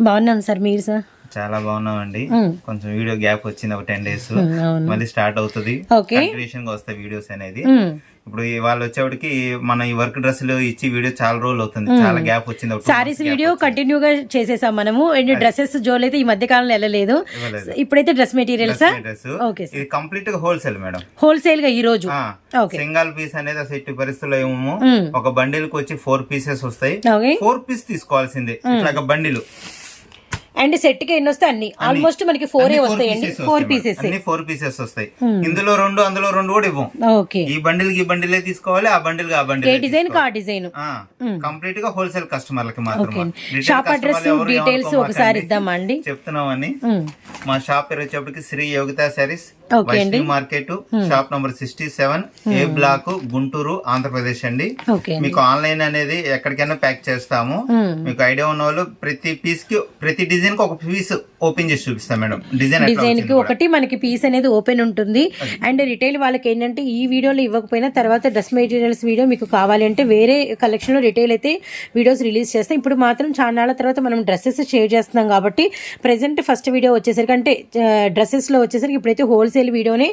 బాగున్నాం సార్ మీరు సార్? చాలా బాగున్నామండి. కొంచెం వీడియో గ్యాప్ వచ్చింది ఒక టెన్ డేస్. మళ్ళీ స్టార్ట్ అవుతుంది. గా వస్తాయి వీడియోస్ అనేది. ఇప్పుడు వాళ్ళు వచ్చేవాడికి మన ఈ వర్క్ డ్రెస్సులు ఇచ్చి వీడియో చాలా రోజులు అవుతుంది. చాలా గ్యాప్ వచ్చింది. సారీస్ వీడియో వచ్చింది. కంటిన్యూగా చేసేసాం మనము. అండ్ డ్రెస్సెస్ జోలు అయితే ఈ మధ్య కాలంలో వెళ్ళలేదు. ఇప్పుడైతే డ్రెస్ మెటీరియల్స్ ఇది కంప్లీట్గా హోల్సేల్ మేడం హోల్సేల్గా ఈ రోజు. ఓకే. సింగల్ పీస్ అనేది అసలు ఎట్టి పరిస్థితుల్లో ఏమో. ఒక బండిల్కి వచ్చి ఫోర్ పీసెస్ వస్తాయి. ఫోర్ పీస్ తీసుకోవాల్సిందే. ఇట్లాగ బండిలు. అండ్ సెట్కి ఎన్ని వస్తాయి అన్ని. ఆల్మోస్ట్ మనకి ఫోర్ four వస్తాయండి ఫోర్ పీసెస్. అన్ని ఫోర్ పీసెస్ వస్తాయి. ఇందులో రెండు అందులో రెండు కూడా ఇవ్వం. ఓకే ఈ బండిల్ ఈ బండిలే తీసుకోవాలి ఆ బండిల్ ఆ ఏ బండిల్ డిజైన్ కా డిజైన్ కంప్లీట్గా హోల్సేల్ కస్టమర్లకి ఓకే మాత్రం షాప్ అడ్రస్ డీటెయిల్స్ ఒకసారి ఇద్దామా అండి చెప్తున్నామని మ్మ్. మా షాప్ పేరు వచ్చేప్పటికి శ్రీ యోగిత అండి Vaishnavi market shop number sixty seven A block Guntur Andhra Pradesh అండి. మీకు ఆన్లైన్ అనేది ఎక్కడికైనా ప్యాక్ చేస్తాము. మీకు ఐడియా ఉన్న వాళ్ళు ప్రతి పీస్కి ప్రతి డిజైన్కి ఒక పీస్ ఓపెన్ చేసి చూపిస్తాం మేడం. డిజైన్ డిజైన్కి. ఒకటి మనకి పీస్ అనేది ఓపెన్ ఉంటుంది. అండ్ రిటైల్ వాళ్ళకి ఏంటంటే ఈ వీడియోలో ఇవ్వకపోయినా తర్వాత డ్రెస్ మెటీరియల్స్ వీడియో మీకు కావాలి అంటే వేరే కలెక్షన్లో రిటైల్ అయితే వీడియోస్ రిలీజ్ చేస్తాం. ఇప్పుడు మాత్రం చాలా తర్వాత మనం డ్రెస్సెస్ షేర్ చేస్తున్నాం కాబట్టి ప్రెసెంట్ ఫస్ట్ వీడియో వచ్చేసరికి అంటే డ్రెస్సెస్లో వచ్చేసరికి ఇప్పుడైతే హోల్సేల్ వీడియోనే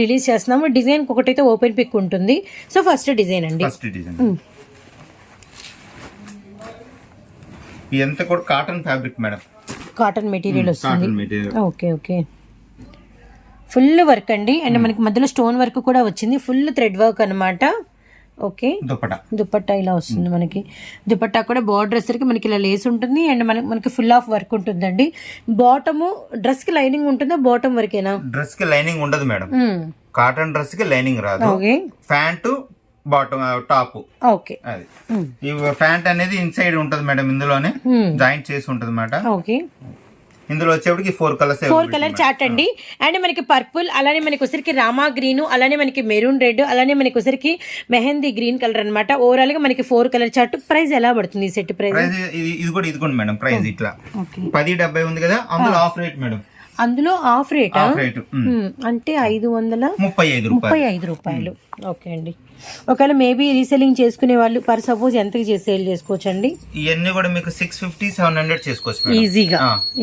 రిలీజ్ చేస్తున్నాము. డిజైన్ ఒకటైతే ఓపెన్ పిక్ ఉంటుంది. సో ఫస్ట్ డిజైన్ అండి. ఫస్ట్ డిజైన్ ఇదంతా కూడా cotton fabric madam cotton material వస్తుంది. ఓకే ఓకే ఫుల్ వర్క్ అండి. అండ్ మనకి మధ్యలో స్టోన్ వర్క్ కూడా వచ్చింది. ఫుల్ థ్రెడ్ వర్క్ అన్నమాట. ఓకే. దుప్పట దుపట్టా ఇలా వస్తుంది మనకి. దుపట్టా కూడా బార్డర్ వచ్చరికి మనకి ఇలా లేస్ ఉంటుంది అండ్ మనకి మనకి ఫుల్ ఆఫ్ వర్క్ ఉంటుందండి. బాటము డ్రెస్కి లైనింగ్ ఉంటుందా బాటమ్ వరకేనా? డ్రెస్కి లైనింగ్ ఉండదు మేడం. కాటన్ డ్రెస్కి లైనింగ్ రాదు. Okay. Pant bottom top. Okay. ఈ ప్యాంట్ అనేది ఇన్సైడ్ ఉంటది మేడం ఇందులోనే. జాయింట్ చేసి ఉంటది అన్నమాట ఓకే. ఇందులో వచ్చేప్పటికి four colours four colour chart అండి. అండ్ మనకి పర్పుల్ అలానే మనకి వచ్చరికి రామా గ్రీన్ అలానే మనకి మెరూన్ రెడ్ అలానే మనకి వచ్చరికి మెహందీ గ్రీన్ కలర్ అనమాట ఓవరాల్గా మనకి ఫోర్ కలర్ చార్ట్ ప్రైస్ ఎలా పడుతుంది ఈ సెట్ ప్రైస్ ప్రైస్ ఇది ఇది కూడా ఇదిగోండి మేడం ప్రైస్ ఇట్లా. ఓకే పది డెబ్బై ఉంది కదా అందులో ఆఫ్ రేట్ మేడం. అందులో ఆఫ్ రేట్ అంటే ఐదు వందల ముప్పై ఐదు రూపాయలు. ముప్పై ఐదు రూపాయలు. ఓకే అండి. ఒకవేళ మేబీ రీసెల్లింగ్ చేసుకునే వాళ్ళు పర్ సపోజ్ ఎంతకి చేసి సేల్ చేసుకోవచ్చు అండి ఇవన్నీ కూడా మీకు సిక్స్ ఫిఫ్టీ సెవెన్ హండ్రెడ్ చేసుకోవచ్చు ఈజీగా.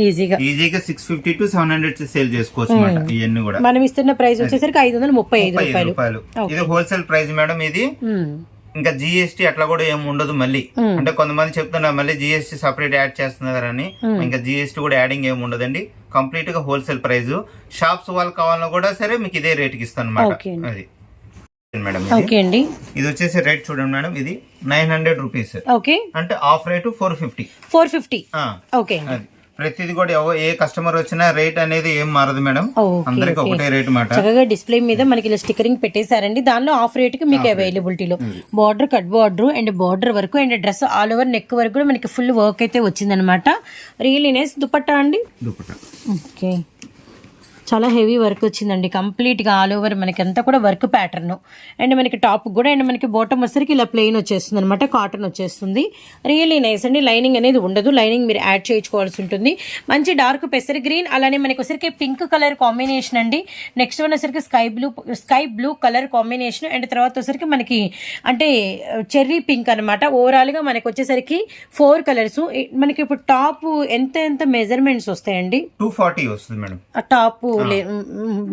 ఈజీగా. ఈజీగా six fifty to seven hundred sale చేసుకోవచ్చు ఇవన్నీ కూడా. మనం ఇస్తున్న ప్రైస్ వచ్చేసరికి ఐదు వందల ముప్పై ఐదు రూపాయలు. ఇది హోల్సేల్ ప్రైస్ మేడం ఇది. ఇంకా జిఎస్టీ అట్లా కూడా ఏమి ఉండదు మళ్ళీ. అంటే కొంతమంది చెప్తున్నారు మళ్ళీ జిఎస్టీ సపరేట్ యాడ్ చేస్తున్నారని. ఇంకా జిఎస్టీ కూడా యాడింగ్ ఏమి ఉండదండి. కంప్లీట్గా హోల్సేల్ ప్రైస్ షాప్స్ వాళ్ళు కావాలన్నా కూడా సరే మీకు ఇదే రేట్కి ఇస్తాను అనమాట. అది. మేడం ఓకే అండి. ఇది వచ్చేసి రేట్ చూడండి మేడం ఇది నైన్ హండ్రెడ్ రూపీస్ ఓకే. అంటే half rate four fifty four fifty okay అది. ప్రతిది కూడా ఏ కస్టమర్ వచ్చినా రేట్ అనేది ఏం మారదు మేడం. అందరికి. ఒకటే రేట్ మాట. చక్కగా డిస్ప్లే మీద మనకి ఇలా స్టిక్కరింగ్ పెట్టేశారండి. దానిలో ఆఫ్ రేట్కి మీకు అవైలబిలిటీలో border cut border and border వరకు and dress all over neck వరకు కూడా మనకి ఫుల్ వర్క్ అయితే వచ్చిందనమాట రియల్ ఇనేస్ దుపట్టా అండి? దుపట్టా. ఓకే. చాలా హెవీ వర్క్ వచ్చిందండి. కంప్లీట్గా ఆల్ ఓవర్ మనకి అంతా కూడా వర్క్ ప్యాటర్న్ అండ్ మనకి టాప్ కూడా అండ్ మనకి బాటమ్ వచ్చేసరికి ఇలా ప్లెయిన్ వచ్చేస్తుంది అనమాట కాటన్ వచ్చేస్తుంది. రియల్లీ నైస్ అండి. లైనింగ్ అనేది ఉండదు. లైనింగ్ మీరు యాడ్ చేయించుకోవాల్సి ఉంటుంది. మంచి డార్క్ పెసర్ గ్రీన్ అలానే మనకి వచ్చరికి పింక్ కలర్ కాంబినేషన్ అండి. నెక్స్ట్ వన్ వచ్చరికి sky blue sky blue colour combination and తర్వాత వచ్చరికి మనకి అంటే చెర్రీ పింక్ అనమాట ఓవరాల్గా మనకి వచ్చేసరికి ఫోర్ కలర్స్ మనకి ఇప్పుడు టాప్ ఎంత ఎంత మెజర్మెంట్స్ వస్తాయండి? టూ ఫార్టీ వస్తుంది మేడం. ఆ top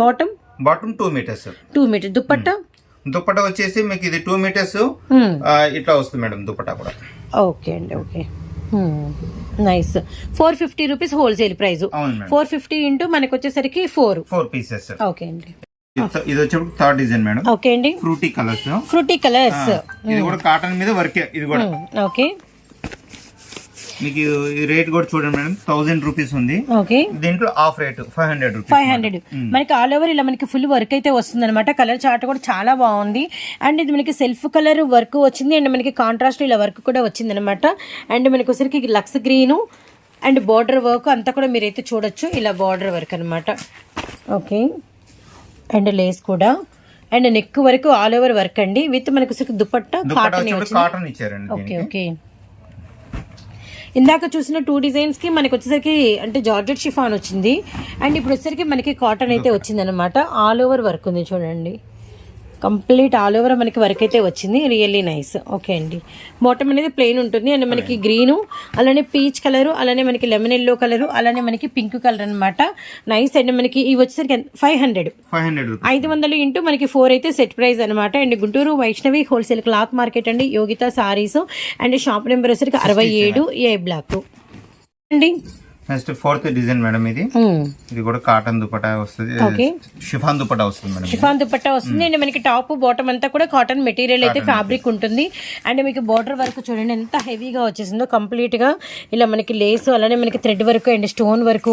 bottom? Bottom two metres. Two metre. Dupatta? Dupatta వచ్చేసి మీకు ఇది టూ మీటర్స్. ఇట్లా వస్తుంది మేడం దుపట్టా కూడా. ఓకే అండి okay. Nice. Four fifty rupees wholesale price. Four fifty into మనకి వచ్చేసరికి ఫోర్. Four pieces. ఓకే అండి. ఇది వచ్చేప్పుడు థర్డ్ డిజైన్ మేడం. ఓకే అండి. Fruity colours. Fruity colours. ఇది కూడా కాటన్ మీద వర్కే ఇది కూడా. ఓకే. మీకు ఈ రేట్ కూడా చూడండి మేడం. థౌసండ్ రూపీస్ ఉంది. ఓకే దీంట్లో half rate five hundred rupees five hundred మనకి ఆల్ ఓవర్ ఇలా మనకి ఫుల్ వర్క్ అయితే వస్తుంది అనమాట కలర్ చార్ట్ కూడా చాలా బాగుంది. అండ్ ఇది మనకి సెల్ఫ్ కలర్ వర్క్ వచ్చింది. అండ్ మనకి కాంట్రాస్ట్ ఇలా వర్క్ కూడా వచ్చింది అనమాట అండ్ మనకి వచ్చరికి లక్స్ గ్రీను అండ్ బార్డర్ వర్క్ అంతా కూడా మీరైతే చూడొచ్చు. ఇలా బార్డర్ వర్క్ అనమాట ఓకే అండ్ లేస్ కూడా. అండ్ నెక్ వరకు ఆల్ ఓవర్ వర్క్ అండి. విత్ మనకి దుపట్టా కాటన్ కాటన్ ఇచ్చారండి ఓకే ఓకే ఇందాక చూసిన టూ డిజైన్స్కి మనకి వచ్చేసరికి అంటే జార్జెట్ షిఫాన్ వచ్చింది. అండ్ ఇప్పుడు వచ్చేసరికి మనకి కాటన్ అయితే వచ్చింది అనమాట ఆల్ ఓవర్ వర్క్ ఉంది చూడండి. కంప్లీట్ ఆల్ ఓవర్ మనకి వర్క్ అయితే వచ్చింది. రియల్లీ నైస్ ఓకే అండి. బాటమ్ అనేది ప్లెయిన్ ఉంటుంది. అండ్ మనకి గ్రీను అలానే పీచ్ కలరు అలానే మనకి లెమన్ ఎల్లో కలరు అలానే మనకి పింక్ కలర్ అనమాట నైస్ అండ్ మనకి ఇవి వచ్చేసరికి five hundred five hundred rupees ఐదు వందలు ఇంటూ మనకి ఫోర్ అయితే సెట్ ప్రైస్ అనమాట and Guntur Vaishnavi wholesale cloth market అండి. Yogitha saris and shop number వచ్చేసరికి అరవై ఏడు ఏ బ్లాక్ అండి నెక్స్ట్ ఫోర్త్ డిజైన్ మేడం ఇది. ఇది కూడా కాటన్ దుపటా వస్తుంది. షిఫాన్ దుపటా వస్తుంది మేడం షిఫాన్ దుపట్టా వస్తుంది. అండ్ మనకి టాప్ బాటమ్ అంతా కూడా కాటన్ మెటీరియల్ అయితే ఫ్యాబ్రిక్ ఉంటుంది. అండ్ మీకు బార్డర్ వర్క్ చూడండి ఎంత హెవీగా వచ్చేసిందో కంప్లీట్గా. ఇలా మనకి లేస్ అలానే మనకి thread work and stone work.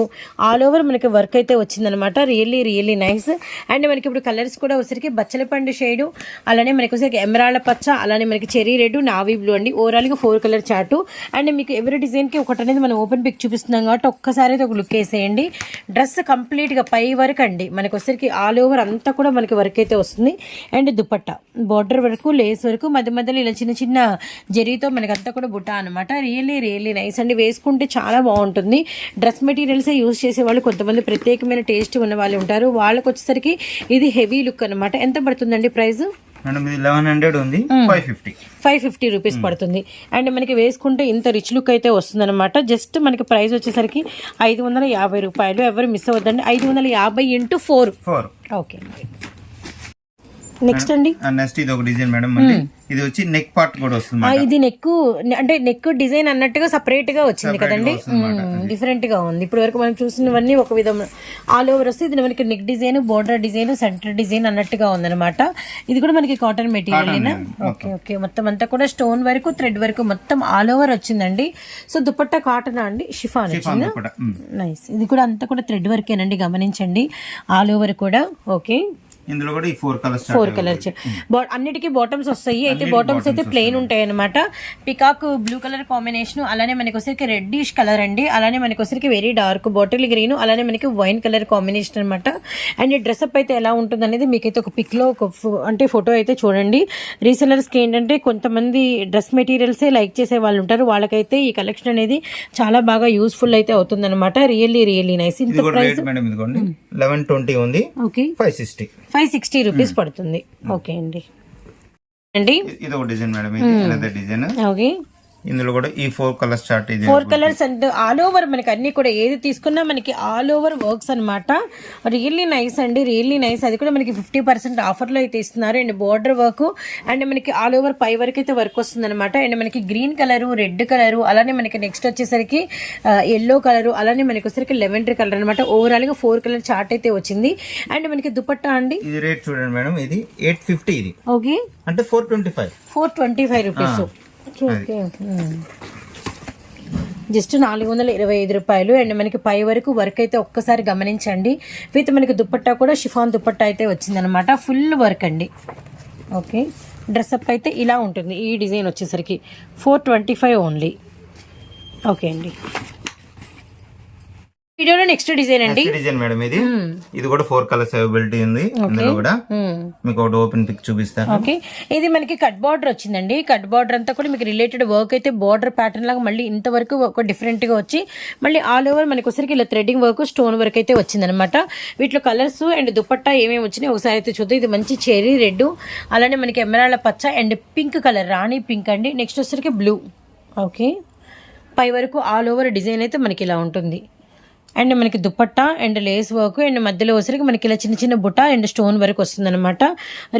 All over మనకి వర్క్ అయితే వచ్చిందనమాట రియల్లీ రియల్లీ నైస్ అండ్ మనకి ఇప్పుడు కలర్స్ కూడా వచ్చరికి బచ్చలపండు షేడు అలానే మనకి వచ్చరికి ఎమరాళ్ళ పచ్చ అలానే మనకి చెరీ రెడ్ నావీ బ్లూ అండి. ఓవరాల్గా ఫోర్ కలర్ చార్టు అండ్ మీకు ఎవరి డిజైన్కి ఒకటి అనేది మనం ఓపెన్ పిక్ చూపిస్తున్నాం కాబట్టి ఒక్కసారి అయితే ఒక లుక్ వేసేయండి. డ్రెస్ కంప్లీట్గా పై వరకు అండి. మనకి వచ్చరికి ఆల్ ఓవర్ అంతా కూడా మనకి వర్క్ అయితే వస్తుంది. అండ్ దుపట్టా. బార్డర్ వరకు లేస్ వరకు మధ్య మధ్యలో ఇలా చిన్న చిన్న జరీతో మనకి అంతా కూడా బుట్ట అనమాట రియల్లీ రియల్లీ నైస్ అండి వేసుకుంటే చాలా బాగుంటుంది. డ్రెస్ మెటీరియల్సే యూజ్ చేసే వాళ్ళు కొంతమంది ప్రత్యేకమైన టేస్ట్ ఉన్న వాళ్ళు ఉంటారు. వాళ్ళకి వచ్చేసరికి ఇది హెవీ లుక్ అనమాట ఎంత పడుతుందండి ప్రైస్ మేడం ఇది లెవెన్ హండ్రెడ్ ఉంది five fifty five fifty rupees పడుతుంది. అండ్ మనకి వేసుకుంటే ఇంత రిచ్ లుక్ అయితే వస్తుందన్నమాట. జస్ట్ మనకి ప్రైస్ వచ్చేసరికి ఐదు వందల యాభై రూపాయలు. ఎవరు మిస్ అవ్వద్దండి. ఐదు వందల యాభై into four four okay next అండి? నెక్స్ట్ ఇది ఒక డిజైన్ మేడం మళ్ళీ ఇది వచ్చి నెక్ పార్ట్ కూడా వస్తుంది ఇది నెక్ అంటే నెక్ డిజైన్ అన్నట్టుగా సపరేట్గా వచ్చింది కదండి? డిఫరెంట్గా ఉంది. ఇప్పుడు వరకు మనం చూసినవన్నీ ఒక విధం ఆల్ ఓవర్ వస్తే ఇది మనకి neck design border design centre design అన్నట్టుగా ఉందన్నమాట. ఇది కూడా మనకి కాటన్ మెటీరియల్ ఓకే ఓకే మొత్తం. అంతా కూడా స్టోన్ వరకు థ్రెడ్ వరకు మొత్తం ఆల్ ఓవర్ వచ్చిందండి. సో దుపట్టా కాటన్ అండి? షిఫాన్ వచ్చింది. నైస్ ఇది కూడా అంతా కూడా థ్రెడ్ వర్కేనండి గమనించండి. ఆల్ ఓవర్ కూడా. ఓకే ఇందులో కూడా ఈ ఫోర్ కలర్స్ ఫోర్ కలర్స్ అన్నిటికీ బాటమ్స్ వస్తాయి. అయితే బాటమ్స్ అయితే ప్లెయిన్ ఉంటాయి అనమాట పికాక్ బ్లూ కలర్ కాంబినేషన్ అలానే మనకి వచ్చరికి రెడ్డిష్ కలర్ అండి. అలానే మనకి వచ్చరికి వెరీ డార్క్ బాటిల్ గ్రీన్ అలానే మనకి వైన్ కలర్ కాంబినేషన్ అనమాట అండ్ డ్రెస్అప్ అయితే ఎలా ఉంటుంది అనేది మీకైతే ఒక పిక్లో ఒక ఫో- అంటే ఫోటో అయితే చూడండి. రీసెలర్స్కి ఏంటంటే కొంతమంది డ్రెస్ మెటీరియల్సే లైక్ చేసే వాళ్ళు ఉంటారు. వాళ్ళకైతే ఈ కలెక్షన్ అనేది చాలా బాగా యూస్ఫుల్ అయితే అవుతుంది అనమాట రియల్లీ రియల్లీ నైస్ ఇంత ఇదిగోండి. లెవెన్ ట్వంటీ ఉంది. Okay five sixty five sixty rupees పడుతుంది. ఓకే అండి. అండి? ఇది ఒక డిజైన్ మేడం ఇది. Another design. ఓకే. ఇందులో కూడా ఈ ఫోర్ కలర్స్ చార్ట్ ఇది four colours and all over మనకి అన్ని కూడా ఏది తీసుకున్నా మనకి ఆల్ ఓవర్ వర్క్స్ అనమాట రియల్లీ నైస్ అండి రియల్లీ నైస్ అది కూడా మనకి ఫిఫ్టీ పర్సెంట్ ఆఫర్లో అయితే ఇస్తున్నారు. అండ్ బార్డర్ వర్క్ అండ్ మనకి ఆల్ ఓవర్ పై వరకు అయితే వర్క్ వస్తుంది అనమాట అండ్ మనకి గ్రీన్ కలరు రెడ్ కలరు అలానే మనకి నెక్స్ట్ వచ్చేసరికి ఎల్లో కలరు అలానే మనకి వచ్చేసరికి లెవెండర్ కలర్ అనమాట ఓవరాల్గా ఫోర్ కలర్ చార్ట్ అయితే వచ్చింది. అండ్ మనకి దుపట్టా అండి? ఇది రేట్ చూడండి మేడం. ఇది ఎయిట్ ఫిఫ్టీ ఇది. ఓకే అంటే four twenty five four twenty five rupees just నాలుగు వందల ఇరవై ఐదు రూపాయలు. అండ్ మనకి పై వరకు వర్క్ అయితే ఒక్కసారి గమనించండి. విత్ మనకి దుపట్టా కూడా షిఫాన్ దుపట్టా అయితే వచ్చిందనమాట ఫుల్ వర్క్ అండి. ఓకే. డ్రెస్అప్ అయితే ఇలా ఉంటుంది. ఈ డిజైన్ వచ్చేసరికి four twenty five only. Okay అండి. వీడియోలో నెక్స్ట్ డిజైన్ అండి. డిజైన్ మేడం ఇది. ఇది కూడా ఫోర్ కలర్స్ అవైలబిలిటీ ఉంది. ఇందులో కూడా మ్మ్. మీకు ఒకటి ఓపెన్ పిక్ చూపిస్తాను. ఓకే ఇది మనకి కట్ బార్డర్ వచ్చిందండి. కట్ బార్డర్ అంతా కూడా మీకు రిలేటెడ్ వర్క్ అయితే బార్డర్ ప్యాటర్న్ లాగా మళ్ళీ ఇంతవరకు ఒక డిఫరెంట్గా వచ్చి మళ్ళీ ఆల్ ఓవర్ మనకి వచ్చరికి ఇలా థ్రెడింగ్ వర్క్ స్టోన్ వర్క్ అయితే వచ్చిందనమాట వీటిలో కలర్స్ అండ్ దుపట్టా ఏమేమి వచ్చినాయి ఒకసారి అయితే చూద్దాం. ఇది మంచి చెరీ రెడ్ అలానే మనకి ఎమరాళ్ళ పచ్చ అండ్ పింక్ కలర్ రాణి పింక్ అండి. నెక్స్ట్ వచ్చరికి బ్లూ ఓకే పై వరకు ఆల్ ఓవర్ డిజైన్ అయితే మనకి ఇలా ఉంటుంది. అండ్ మనకి dupatta and lace work and మధ్యలో వచ్చరికి మనకి ఇలా చిన్న చిన్న బుట్ట అండ్ స్టోన్ వర్క్ వస్తుంది అనమాట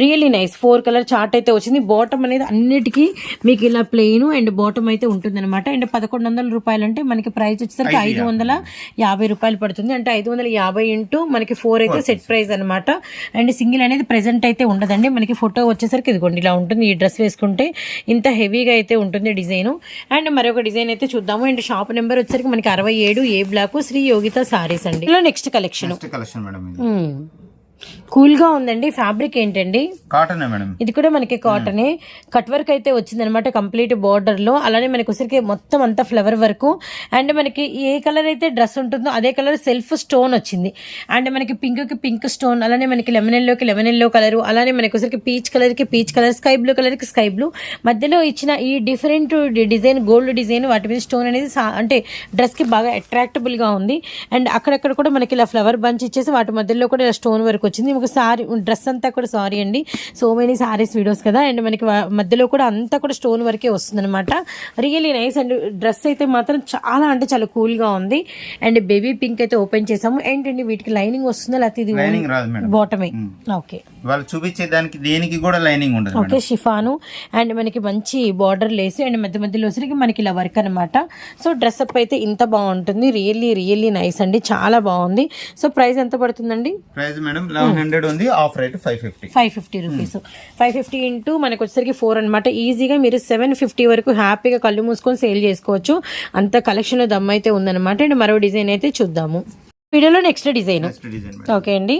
really nice four colour chart అయితే వచ్చింది. బాటమ్ అనేది అన్నిటికీ మీకు ఇలా ప్లెయిన్ అండ్ బాటమ్ అయితే ఉంటుంది అనమాట అండ్ పదకొండు వందల రూపాయలు అంటే మనకి ప్రైస్ వచ్చేసరికి ఐదు వందల యాభై రూపాయలు పడుతుంది. అంటే ఐదు వందల యాభై ఇంటూ మనకి ఫోర్ అయితే సెట్ ప్రైస్ అనమాట అండ్ సింగిల్ అనేది ప్రెసెంట్ అయితే ఉండదండి. మనకి ఫోటో వచ్చేసరికి ఇదిగోండి ఇలా ఉంటుంది ఈ డ్రెస్ వేసుకుంటే. ఇంత హెవీగా అయితే ఉంటుంది డిజైన్. అండ్ మరొక డిజైన్ అయితే చూద్దాము. అండ్ షాప్ నెంబర్ వచ్చేసరికి మనకి అరవై ఏడు ఏ బ్లాక్ శ్రీ యోగిత సారీస్ అండి. Next collection next collection madam కూల్గా ఉందండి ఫ్యాబ్రిక్ ఏంటండి? Cotton madam. ఇది కూడా మనకి కాటనే. కట్ వర్క్ అయితే వచ్చిందనమాట కంప్లీట్ బార్డర్లో అలానే మనకి వచ్చరికి మొత్తం అంతా ఫ్లవర్ వర్క్. అండ్ మనకి ఏ కలర్ అయితే డ్రెస్ ఉంటుందో అదే కలర్ సెల్ఫ్ స్టోన్ వచ్చింది. అండ్ మనకి పింక్కి పింక్ స్టోన్ అలానే మనకి లెమన్ ఎల్లోకి లెమన్ ఎల్లో కలర్ అలానే మనకి వచ్చరికి పీచ్ కలర్కి పీచ్ కలర్ స్కై బ్లూ కలర్కి స్కై బ్లూ. మధ్యలో ఇచ్చిన ఈ డిఫరెంట్ డిజైన్ గోల్డ్ డిజైన్ వాటి మీద స్టోన్ అనేది అంటే డ్రెస్కి బాగా అట్రాక్టబుల్గా ఉంది. అండ్ అక్కడక్కడ కూడా మనకి ఇలా ఫ్లవర్ బంచ్ ఇచ్చేసి వాటి మధ్యలో కూడా ఇలా స్టోన్ వర్క్ వచ్చింది. ఒక సారీ డ్రెస్ అంతా కూడా సారీ అండి. సో మెనీ సారీస్ వీడియోస్ కదా. అండ్ మనకి మధ్యలో కూడా అంతా కూడా స్టోన్ వరకే వస్తుంది అనమాట రియల్లీ నైస్ అండ్ డ్రెస్ అయితే మాత్రం చాలా అంటే చాలా కూల్గా ఉంది. అండ్ బేబీ పింక్ అయితే ఓపెన్ చేసాము. ఏంటండి వీటికి లైనింగ్ వస్తుందా. లేకపోతే ఇది బాటమే ఓకే. వాళ్ళు చూపించే దానికి దేనికి కూడా లైనింగ్ ఉండదు ఓకే షిఫాను. అండ్ మనకి మంచి బార్డర్ లేసి అండ్ మధ్య మధ్యలో వచ్చరికి మనకి ఇలా వర్క్ అనమాట సో డ్రెస్ అప్ అయితే ఇంత బాగుంటుంది. రియల్లీ రియల్లీ నైస్ అండి. చాలా బాగుంది. సో ప్రైస్ ఎంత పడుతుందండి? ప్రైస్ మేడం లెవెన్ హండ్రెడ్ ఉంది half rate five fifty. Five fifty rupees. Five fifty into మనకు వచ్చేసరికి ఫోర్ అనమాట ఈజీగా మీరు సెవెన్ ఫిఫ్టీ వరకు హ్యాపీగా కళ్ళు మూసుకొని సేల్ చేసుకోవచ్చు. అంత కలెక్షన్లో దమ్ అయితే ఉందన్నమాట. అండ్ మరో డిజైన్ అయితే చూద్దాము. వీడియోలో నెక్స్ట్ డిజైన్. ఓకే అండి.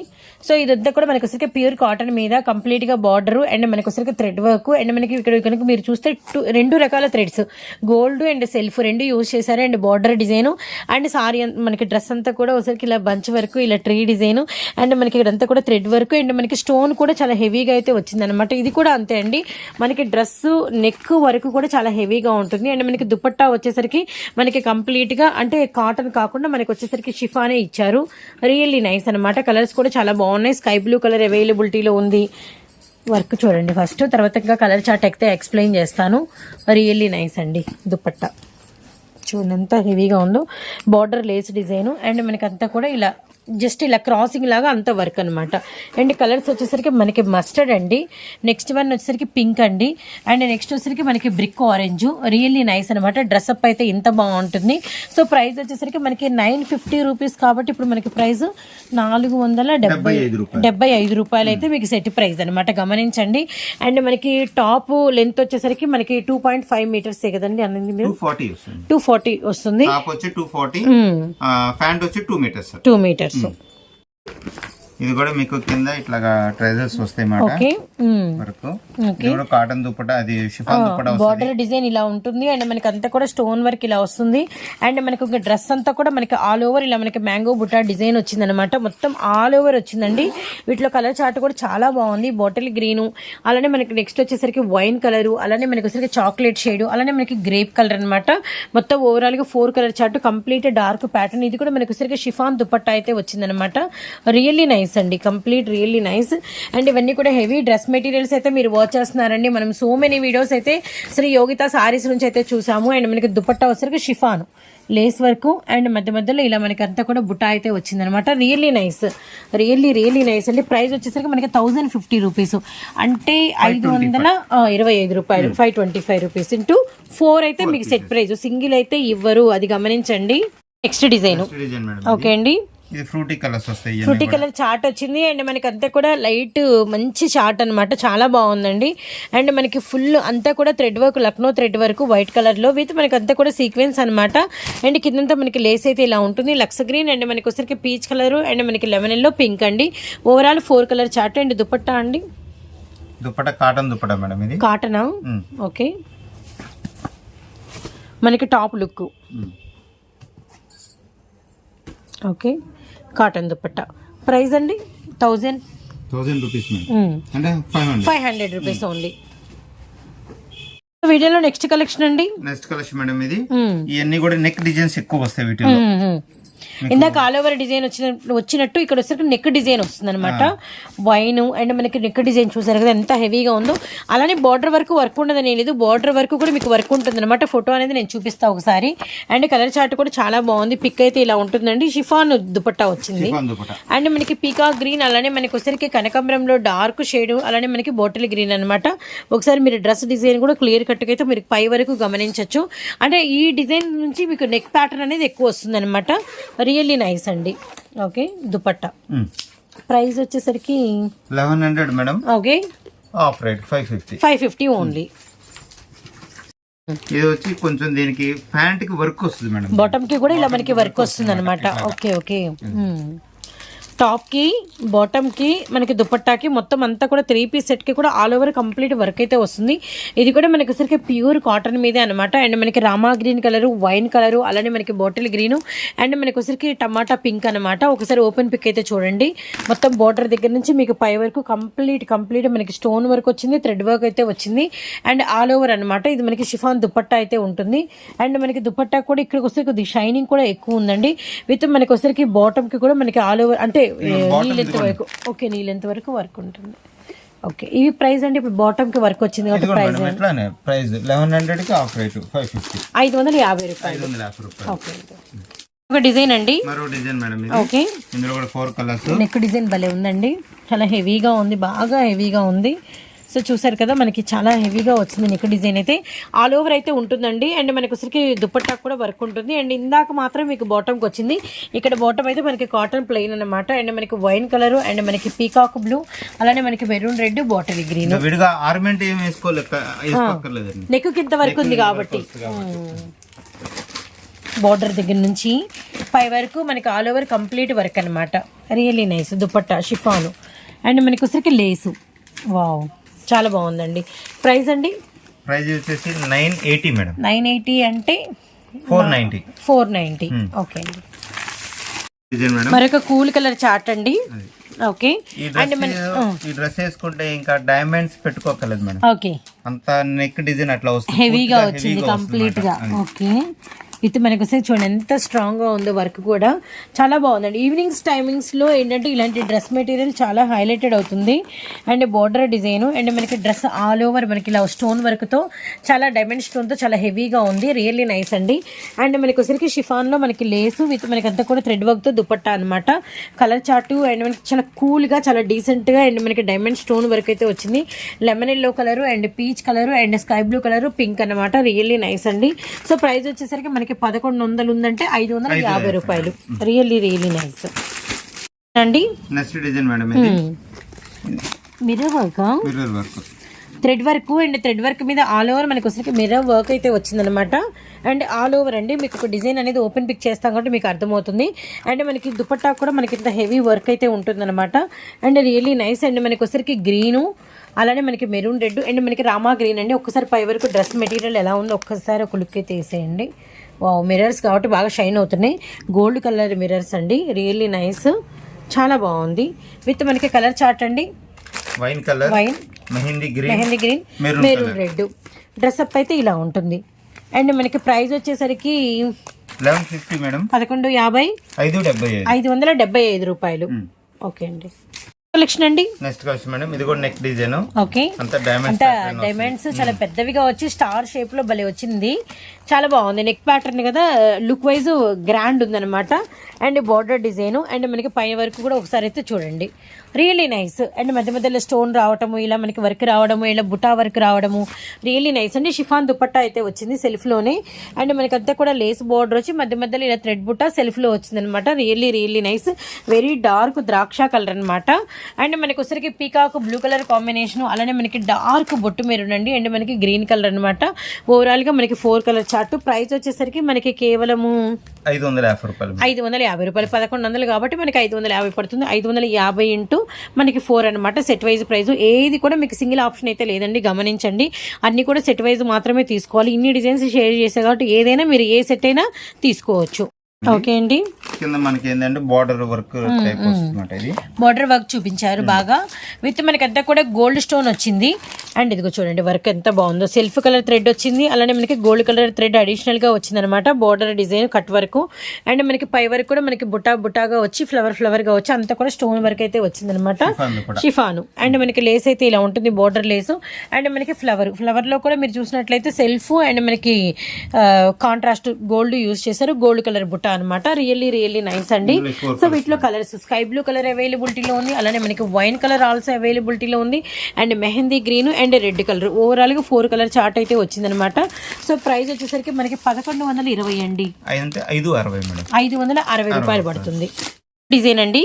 సో ఇదంతా కూడా మనకు వచ్చరికి ప్యూర్ కాటన్ మీద కంప్లీట్గా బార్డర్ అండ్ మనకు వచ్చరికి థ్రెడ్ వర్క్ అండ్ మనకి ఇక్కడ కనుక మీరు చూస్తే టూ రెండు రకాల థ్రెడ్స్ గోల్డ్ అండ్ సెల్ఫ్ రెండు యూజ్ చేశారు and border design and sari మనకి డ్రెస్ అంతా కూడా ఒకసారికి ఇలా బంచ్ వర్క్ ఇలా ట్రీ డిజైన్ అండ్ మనకి ఇక్కడంతా కూడా థ్రెడ్ వర్క్ అండ్ మనకి స్టోన్ కూడా చాలా హెవీగా అయితే వచ్చిందనమాట ఇది కూడా అంతే అండి. మనకి డ్రెస్ నెక్ వరకు కూడా చాలా హెవీగా ఉంటుంది అండ్ మనకి దుపట్టా వచ్చేసరికి మనకి కంప్లీట్గా అంటే కాటన్ కాకుండా మనకి వచ్చేసరికి షిఫానే ఇచ్చారు. రియల్లీ నైస్ అనమాట కలర్స్ కూడా చాలా బాగుంది బాగున్నాయి. స్కై బ్లూ కలర్ అవైలబిలిటీలో ఉంది. వర్క్ చూడండి. ఫస్ట్ తర్వాత ఇంకా కలర్ చార్ట్ ఎక్కితే ఎక్స్ప్లెయిన్ చేస్తాను. రియల్లీ నైస్ అండి. దుపట్టా. చూడండి ఎంత హెవీగా ఉందో. Border lace design. అండ్ మనకి కూడా ఇలా జస్ట్ ఇలా క్రాసింగ్ లాగా అంత వర్క్ అనమాట అండ్ కలర్స్ వచ్చేసరికి మనకి మస్టర్డ్ అండి. నెక్స్ట్ వన్ వచ్చేసరికి పింక్ అండి. అండ్ నెక్స్ట్ వచ్చేసరికి మనకి బ్రిక్ ఆరెంజ్ రియల్లీ నైస్ అనమాట డ్రెస్అప్ అయితే ఇంత బాగుంటుంది. సో ప్రైస్ వచ్చేసరికి మనకి నైన్ ఫిఫ్టీ రూపీస్ కాబట్టి ఇప్పుడు మనకి ప్రైస్ నాలుగు వందల డెబ్బై ఐదు రూపాయలు. డెబ్బై ఐదు రూపాయలు అయితే మీకు సెట్ ప్రైస్ అనమాట గమనించండి. అండ్ మనకి టాప్ లెంత్ వచ్చేసరికి మనకి టూ పాయింట్ ఫైవ్ మీటర్స్ కదండి? అన్నది టూ మీరు ఫార్టీ వస్తుంది. టూ ఫార్టీ వస్తుంది. వచ్చి టూ ఫార్టీ. ప్యాంట్ వచ్చి టూ మీటర్స్ టూ మీటర్స్ ሰው ఇది కూడా మీకు కింద ఇట్లాగా ట్రైజర్స్ వస్తాయి మాట. వరకు. ఇది కూడా కాటన్ దుప్పట అది షిఫాన్ దుప్పట వస్తుంది. బార్డర్ డిజైన్ ఇలా ఉంటుంది. అండ్ మనకి అంతా కూడా స్టోన్ వర్క్ ఇలా వస్తుంది. అండ్ మనకి ఒక డ్రెస్ అంతా కూడా మనకి ఆల్ ఓవర్ ఇలా మనకి మ్యాంగో బుట్టా డిజైన్ వచ్చింది అనమాట మొత్తం ఆల్ ఓవర్ వచ్చిందండి. వీటిలో కలర్ చార్ట్ కూడా చాలా బాగుంది. బాటిల్ గ్రీన్ అలానే మనకి నెక్స్ట్ వచ్చేసరికి వైన్ కలర్ అలానే మనకి వచ్చేసరికి చాక్లెట్ షేడ్ అలానే మనకి గ్రేప్ కలర్ అనమాట మొత్తం ఓవరాల్గా four colour chart complete dark pattern ఇది కూడా మనకి వచ్చేసరికి షిఫాన్ దుపట్టా అయితే వచ్చిందనమాట రియల్లీ నైస్ అండి. Complete really nice. అండ్ ఇవన్నీ కూడా హెవీ డ్రెస్ మెటీరియల్స్ అయితే మీరు వాచ్ చేస్తున్నారండి. మనం సో మెనీ వీడియోస్ అయితే శ్రీ యోగిత సారీస్ నుంచి అయితే చూసాము. అండ్ మనకి దుపట్టా వచ్చరికి షిఫాన్ లేస్ వర్క్. అండ్ మధ్య మధ్యలో ఇలా మనకి అంతా కూడా బుట్ట అయితే వచ్చిందనమాట really nice. Really really nice అండి. ప్రైస్ వచ్చేసరికి మనకి థౌజండ్ ఫిఫ్టీ రూపీస్. అంటే ఐదు వందల ఇరవై ఐదు రూపాయలు. Five twenty five rupees into four అయితే మీకు సెట్ ప్రైస్. సింగిల్ అయితే ఇవ్వరు. అది గమనించండి. Next design. ఓకే అండి. ఇది ఫ్రూటీ కలర్స్ వస్తాయి ఫ్రూటీ కలర్ చార్ట్ వచ్చింది అండ్ మనకి అంతా కూడా లైట్ మంచి చార్ట్ అన్నమాట. చాలా బాగుందండి. అండ్ మనకి ఫుల్ అంతా కూడా thread work Lucknow thread work white కలర్లో విత్ మనకి అంతా కూడా సీక్వెన్స్ అన్నమాట. అండ్ కిందంతా మనకి లేస్ అయితే ఇలా ఉంటుంది. లక్స్ గ్రీన్ అండ్ మనకి వచ్చరికి పీచ్ కలర్ అండ్ మనకి లెమన్ ఎల్లో పింక్ అండి. Overall four colour chart and dupatta అండి? దుప్పట కాటన్ దుప్పట మేడం ఇది. కాటనా. ఓకే. మనకి top look. Okay. Cotton dupatta price అండి? థౌజండ్? థౌసండ్ రూపీస్ అంటే ఫైవ్ హండ్రెడ్. Rupees only. వీడియోలో నెక్స్ట్ కలెక్షన్ అండి? నెక్స్ట్ కలెక్షన్ మేడం ఇది. ఇవన్నీ కూడా నెక్ డిజైన్స్ ఎక్కువ వస్తాయి వీటిలో. ఇందాక ఆల్ ఓవర్ డిజైన్ వచ్చిన వచ్చినట్టు ఇక్కడ వచ్చేసరికి నెక్ డిజైన్ వస్తుంది అనమాట వైన్ అండ్ మనకి నెక్ డిజైన్ చూసారు కదా ఎంత హెవీగా ఉందో. అలానే బార్డర్ వరకు వర్క్ ఉండదని లేదు. బార్డర్ వరకు కూడా మీకు వర్క్ ఉంటుంది అనమాట ఫోటో అనేది నేను చూపిస్తా ఒకసారి. అండ్ కలర్ చార్ట్ కూడా చాలా బాగుంది. పిక్ అయితే ఇలా ఉంటుందండి. షిఫాన్ దుపట్టా వచ్చింది. అండ్ మనకి పీకాక్ గ్రీన్ అలానే మనకి వచ్చరికి కనకాంబరంలో డార్క్ షేడ్ అలానే మనకి బాటిల్ గ్రీన్ అన్నమాట. ఒకసారి మీరు డ్రెస్ డిజైన్ కూడా క్లియర్ కట్గా అయితే మీరు పై వరకు గమనించవచ్చు అంటే ఈ డిజైన్ నుంచి మీకు నెక్ ప్యాటర్న్ అనేది ఎక్కువ వస్తుంది అనమాట రియల్లీ నైస్ అండి. ఓకే దుపట్టా. ప్రైస్ వచ్చేసరికి eleven hundred madam. Okay. Half rate five fifty. Five fifty only. ఇది వచ్చి కొంచెం దీనికి ప్యాంట్కి వర్క్ వస్తుంది మేడం. బాటమ్కి కూడా ఇలా మనకి వర్క్ వస్తుంది అనమాట ఓకే ఓకే. టాప్కి బాటమ్కి మనకి దుపట్టాకి మొత్తం అంతా కూడా త్రీ పీస్ సెట్కి కూడా ఆల్ ఓవర్ కంప్లీట్ వర్క్ అయితే వస్తుంది. ఇది కూడా మనకి సరికి ప్యూర్ కాటన్ మీదే అనమాట అండ్ మనకి Rama green colour wine colour అలానే మనకి బాటిల్ గ్రీన్ అండ్ మనకి వచ్చరికి టమాటా పింక్ అనమాట ఒకసారి ఓపెన్ పిక్ అయితే చూడండి. మొత్తం బార్డర్ దగ్గర నుంచి మీకు పై వరకు కంప్లీట్ కంప్లీట్ మనకి స్టోన్ వర్క్ వచ్చింది థ్రెడ్ వర్క్ అయితే వచ్చింది. అండ్ ఆల్ ఓవర్ అనమాట ఇది మనకి షిఫాన్ దుపట్టా అయితే ఉంటుంది. అండ్ మనకి దుపట్టా కూడా ఇక్కడికి వస్తే కొద్దిగా షైనింగ్ కూడా ఎక్కువ ఉందండి. విత్ మనకి ఒకసారికి బాటమ్కి కూడా మనకి ఆల్ ఓవర్ అంటే నీళ్ళెంత వరకు ఓకే నీళ్ళెంత వరకు వర్క్ ఉంటుంది. ఓకే ఇవి ప్రైస్ అంటే ఇప్పుడు బాటమ్కి వర్క్ వచ్చింది కాబట్టి ప్రైస్ ఇట్లానే ప్రైస్ లెవెన్ హండ్రెడ్కి ఆఫ్ రేట్ ఫైవ్ ఫిఫ్టీ ఐదు వందల యాభై రూపాయలు. ఐదు వందల యాభై రూపాయలు. ఓకే. ఒక డిజైన్ అండి. మరో డిజైన్ మేడం ఇది. ఓకే. ఇందులో కూడా ఫోర్ కలర్స్ నెక్ డిజైన్ భలే ఉందండి. చాలా హెవీగా ఉంది బాగా హెవీగా ఉంది. సో చూసారు కదా మనకి చాలా హెవీగా వచ్చింది నెక్ డిజైన్ అయితే. ఆల్ ఓవర్ అయితే ఉంటుందండి. అండ్ మనకి వచ్చరికి దుపట్టా కూడా వర్క్ ఉంటుంది. అండ్ ఇందాక మాత్రం మీకు బాటమ్కి వచ్చింది. ఇక్కడ బాటమ్ అయితే మనకి కాటన్ ప్లెయిన్ అన్నమాట. అండ్ మనకి వైన్ కలర్ అండ్ మనకి పీకాక్ బ్లూ అలానే మనకి మెరూన్ రెడ్ బాటిల్ గ్రీన్ విడిగా ఆర్మెంట్ ఏం నెక్ కింద వరకు ఉంది కాబట్టి. బార్డర్ దగ్గర నుంచి పై వరకు మనకి ఆల్ ఓవర్ కంప్లీట్ వర్క్ అనమాట really nice dupatta chiffon and మనకి వచ్చరికి లేసు వావ్ చాలా బాగుందండి. ప్రైస్ అండి? ప్రైస్ వచ్చేసి nine eighty madam. Nine eighty అంటే four ninety. Four ninety okay అండి. మరొక కూల్ కలర్ చార్ట్ అండి. ఓకే. డ్రెస్ ఈ డ్రెస్ వేసుకుంటే ఇంకా డైమండ్స్ పెట్టుకోకలేదు మేడం. ఓకే. అంత నెక్ డిజైన్ అట్లా వస్తుంది. హెవీగా వచ్చింది కంప్లీట్గా. ఓకే. విత్ మనకి వస్తే చూడండి ఎంత స్ట్రాంగ్గా ఉందో వర్క్ కూడా. చాలా బాగుందండి. ఈవినింగ్స్ టైమింగ్స్లో ఏంటంటే ఇలాంటి డ్రెస్ మెటీరియల్ చాలా హైలైటెడ్ అవుతుంది. అండ్ బార్డర్ డిజైన్ అండ్ మనకి డ్రెస్ ఆల్ ఓవర్ మనకి ఇలా స్టోన్ వర్క్తో చాలా డైమండ్ స్టోన్తో చాలా హెవీగా ఉంది. రియల్లీ నైస్ అండి. అండ్ మనకి వచ్చరికి షిఫాన్లో మనకి లేసు విత్ మనకి అంతా కూడా థ్రెడ్ వర్క్తో దుపట్టా అనమాట కలర్ చార్ట్ అండ్ మనకి చాలా కూల్గా చాలా డీసెంట్గా అండ్ మనకి డైమండ్ స్టోన్ వర్క్ అయితే వచ్చింది. Lemon yellow colour and peach colour and sky blue colour pink అన్నమాట. రియల్లీ నైస్ అండి. సో ప్రైస్ వచ్చేసరికి మనకి పదకొండు వందలు ఉందంటే ఐదు వందల యాభై రూపాయలు. రియల్లీ రియల్లీ నైస్ అండి? Next design madam mirror work mirror work thread work and thread work మీద ఆల్ ఓవర్ మనకి వచ్చరికి మిర్రర్ వర్క్ అయితే వచ్చిందనమాట అండ్ ఆల్ ఓవర్ అండి మీకు ఒక డిజైన్ అనేది ఓపెన్ పిక్ చేస్తాం కాబట్టి మీకు అర్థమవుతుంది. అండ్ మనకి దుపట్టా కూడా మనకి ఇంత హెవీ వర్క్ అయితే ఉంటుందన్నమాట. అండ్ రియల్లీ నైస్ అండ్ మనకి వచ్చరికి గ్రీను అలానే మనకి మెరూన్ రెడ్ అండ్ మనకి రామా గ్రీన్ అండి. ఒక్కసారి పై వరకు డ్రెస్ మెటీరియల్ ఎలా ఉందో ఒక్కసారి ఒక లుక్ అయితే వేసేయండి. మిర్రర్స్ కాబట్టి బాగా షైన్ అవుతున్నాయి. గోల్డ్ కలర్ మిర్రర్స్ అండి. రియల్లీ నైస్ చాలా బాగుంది. విత్ మనకి కలర్ చార్ట్ అండి. Wine colour wine mehndi green mehndi green maroon red dress up అయితే ఇలా ఉంటుంది. అండ్ మనకి ప్రైస్ వచ్చేసరికి లెవెన్ ఫిఫ్టీ మేడం పదకొండు యాభై. ఐదు డెబ్బై ఐదు. వందల డెబ్బై ఐదు రూపాయలు. ఓకే అండి. కలెక్షన్ అండి? నెక్స్ట్ వచ్చి మేడం ఇది కూడా నెక్ డిజైన్ ఓకే అంతా డైమండ్ అంతా డైమండ్స్ చాలా పెద్దవిగా వచ్చి స్టార్ షేప్లో భలే వచ్చింది. చాలా బాగుంది. నెక్ ప్యాటర్న్ కదా లుక్ వైజ్ గ్రాండ్ ఉందనమాట అండ్ బార్డర్ డిజైన్ అండ్ మనకి పై వరకు కూడా ఒకసారి అయితే చూడండి. రియలీ నైస్ అండ్ మధ్య మధ్యలో స్టోన్ రావడము ఇలా మనకి వర్క్ రావడము ఇలా బుటా వర్క్ రావడము. రియలీ నైస్ అండి షిఫాన్ దుపట్టా అయితే వచ్చింది సెల్ఫ్లోనే. అండ్ మనకి అంతా కూడా లేస్ బార్డర్ వచ్చి మధ్య మధ్యలో ఇలా థ్రెడ్ బుట్ట సెల్ఫ్లో వచ్చింది అనమాట really really nice very dark ద్రాక్ష కలర్ అన్నమాట. అండ్ మనకి ఒకసారికి పీకాక్ బ్లూ కలర్ కాంబినేషన్ అలానే మనకి డార్క్ బొట్టు మీరు అండి అండ్ మనకి గ్రీన్ కలర్ అనమాట ఓవరాల్గా మనకి ఫోర్ కలర్ చార్ట్ ప్రైస్ వచ్చేసరికి మనకి కేవలము ఐదు వందల యాభై రూపాయలు. ఐదు వందల యాభై రూపాయలు పదకొండు వందలు కాబట్టి మనకి ఐదు వందల యాభై పడుతుంది. ఐదు వందల యాభై ఇంటూ మనకి ఫోర్ అనమాట సెట్ వైజ్ ప్రైస్. ఏది కూడా మీకు సింగిల్ ఆప్షన్ అయితే లేదండి గమనించండి. అన్ని కూడా సెట్ వైజ్ మాత్రమే తీసుకోవాలి. ఇన్ని డిజైన్స్ షేర్ చేసే కాబట్టి ఏదైనా మీరు ఏ సెట్ అయినా తీసుకోవచ్చు. ఓకే అండి. కింద మనకి ఏంటంటే బార్డర్ వర్క్ టైప్ ఇది. బార్డర్ వర్క్ చూపించారు బాగా. విత్ మనకి అంతా కూడా గోల్డ్ స్టోన్ వచ్చింది. అండ్ ఇదిగో చూడండి వర్క్ ఎంత బాగుందో. సెల్ఫ్ కలర్ థ్రెడ్ వచ్చింది. అలానే మనకి గోల్డ్ కలర్ థ్రెడ్ అడిషనల్గా వచ్చింది అనమాట border design cut work and మనకి పై వరకు కూడా మనకి బుటా బుటాగా వచ్చి ఫ్లవర్ ఫ్లవర్గా వచ్చి అంతా కూడా స్టోన్ వర్క్ అయితే వచ్చింది అనమాట Chiffon కూడా. షిఫాను. అండ్ మనకి లేస్ అయితే ఇలా ఉంటుంది బార్డర్ లేసు అండ్ మనకి ఫ్లవర్ ఫ్లవర్లో కూడా మీరు చూసినట్లయితే సెల్ఫ్ అండ్ మనకి కాంట్రాస్ట్ గోల్డ్ యూస్ చేశారు. గోల్డ్ కలర్ బుట్ట అనమాట రియల్లీ రియల్లీ నైస్ అండి. సో వీటిలో కలర్స్ స్కై బ్లూ కలర్ అవైలబిలిటీలో ఉంది. అలానే మనకి వైన్ కలర్ ఆల్సో అవైలబిలిటీలో ఉంది. And mehndi green and red colour ఓవరాల్గా ఫోర్ కలర్ చార్ట్ అయితే వచ్చిందనమాట సో ప్రైస్ వచ్చేసరికి మనకి పదకొండు వందల ఇరవై అండి. ఐదు వందల అరవై రూపాయలు. పడుతుంది. డిజైన్ అండి.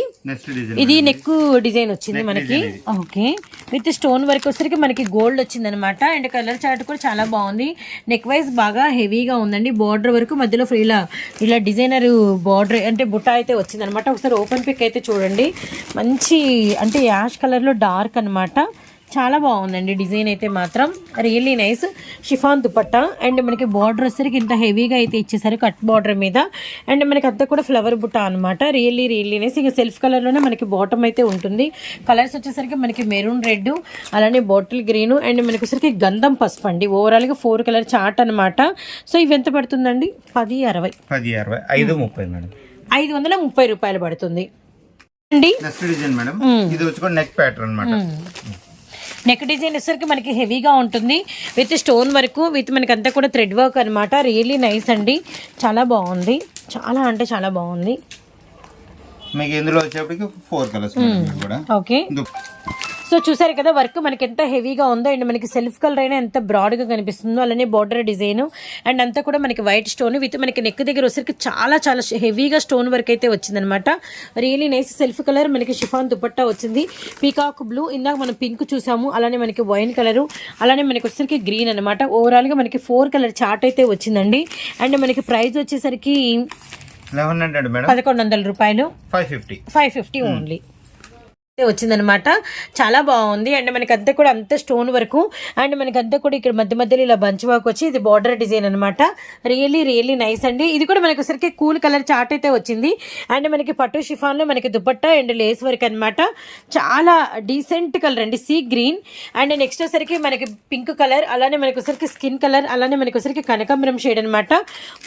ఇది నెక్ డిజైన్ వచ్చింది మనకి. ఓకే. విత్ స్టోన్ వర్క్ వచ్చేసరికి మనకి గోల్డ్ వచ్చింది అనమాట అండ్ కలర్ చార్ట్ కూడా చాలా బాగుంది. నెక్ వైజ్ బాగా హెవీగా ఉందండి. బార్డర్ వరకు మధ్యలో ఇలా ఇలా డిజైనర్ బార్డర్ అంటే బుట్ట అయితే వచ్చింది అనమాట ఒకసారి ఓపెన్ పిక్ అయితే చూడండి. మంచి అంటే యాష్ కలర్లో డార్క్ అన్నమాట. చాలా బాగుందండి. డిజైన్ అయితే మాత్రం really nice. Chiffon dupatta. And మనకి బార్డర్ వచ్చేసరికి ఇంత హెవీగా అయితే ఇచ్చేసారు కట్ బార్డర్ మీద. అండ్ మనకి అంతా కూడా ఫ్లవర్ బుట్ట అనమాట రియల్లీ రియల్లీ నైస్. ఇంకా సెల్ఫ్ కలర్లోనే మనకి బాటమ్ అయితే ఉంటుంది. కలర్స్ వచ్చేసరికి మనకి మెరూన్ రెడ్ అలానే బాటిల్ గ్రీన్. అండ్ మనకి వచ్చేసరికి గంధం పసుపు అండి. ఓవరాల్గా ఫోర్ కలర్ చార్ట్ అనమాట సో ఇవి ఎంత పడుతుందండి? పది అరవై. పది అరవై. ఐదు ముప్పై మేడం. ఐదు వందల ముప్పై రూపాయలు పడుతుంది. అండి? Next design madam. ఇది వచ్చి నెక్ ప్యాటర్న్ అనమాట నెక్ డిజైన్ వచ్చేసరికి మనకి హెవీగా ఉంటుంది. విత్ స్టోన్ వర్క్ విత్ మనకి అంతా కూడా థ్రెడ్ వర్క్ అనమాట రియల్లీ నైస్ అండి. చాలా బాగుంది. చాలా అంటే చాలా బాగుంది. మీకు ఇందులో వచ్చేప్పటికి ఫోర్ కలర్స్ కూడా. ఓకే సో చూసారు కదా వర్క్ మనకి ఎంత హెవీగా ఉందో అండ్ మనకి సెల్ఫ్ కలర్ అయినా ఎంత బ్రాడ్గా కనిపిస్తుందో అలానే బార్డర్ డిజైన్ అండ్ అంతా కూడా మనకి వైట్ స్టోన్ విత్ మనకి నెక్ దగ్గర వచ్చేసరికి చాలా చాలా హెవీగా స్టోన్ వర్క్ అయితే వచ్చిందనమాట రియలీ నైస్ సెల్ఫ్ కలర్ మనకి షిఫాన్ దుపట్టా వచ్చింది. పీకాక్ బ్లూ ఇందాక మనం పింక్ చూసాము. అలానే మనకి వైన్ కలరు అలానే మనకి వచ్చేసరికి గ్రీన్ అనమాట ఓవరాల్గా మనకి ఫోర్ కలర్ చార్ట్ అయితే వచ్చిందండి. అండ్ మనకి ప్రైస్ వచ్చేసరికి లెవెన్ హండ్రెడ్ మేడం? పదకొండు వందల రూపాయలు. Five fifty. Five fifty only. వచ్చిందనమాట చాలా బాగుంది. అండ్ మనకి అంతా కూడా అంత స్టోన్ వరకు అండ్ మనకి అంతా కూడా ఇక్కడ మధ్య మధ్యలో ఇలా బంచ్ వర్క్ వచ్చి ఇది బార్డర్ డిజైన్ అనమాట రియలీ రియల్లీ నైస్ అండి. ఇది కూడా మనకి ఒకసారికి కూల్ కలర్ చార్ట్ అయితే వచ్చింది. అండ్ మనకి పట్టు షిఫాన్లో మనకి దుపట్టా అండ్ లేస్ వర్క్ అనమాట చాలా డీసెంట్ కలర్ అండి. Sea green. అండ్ నెక్స్ట్ వచ్చరికి మనకి పింక్ కలర్ అలానే మనకి ఒకసారికి స్కిన్ కలర్ అలానే మనకి ఒకసారికి కనకాంబరం షేడ్ అనమాట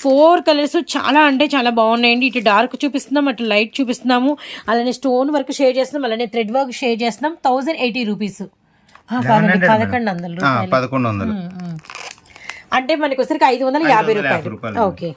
ఫోర్ కలర్స్ చాలా అంటే చాలా బాగున్నాయండి. ఇటు డార్క్ చూపిస్తున్నాం అటు లైట్ చూపిస్తున్నాము అలానే స్టోన్ వర్క్ షేర్ చేస్తున్నాం అలానే థ్రెడ్ వర్క్ షేర్ చేస్తున్నాం. Thousand eighty rupees. కాదండి పదకొండు వందలు రూపాయలు. పదకొండు వందలు. అంటే మనకి వచ్చరికి ఐదు వందల యాభై రూపాయలు. Okay.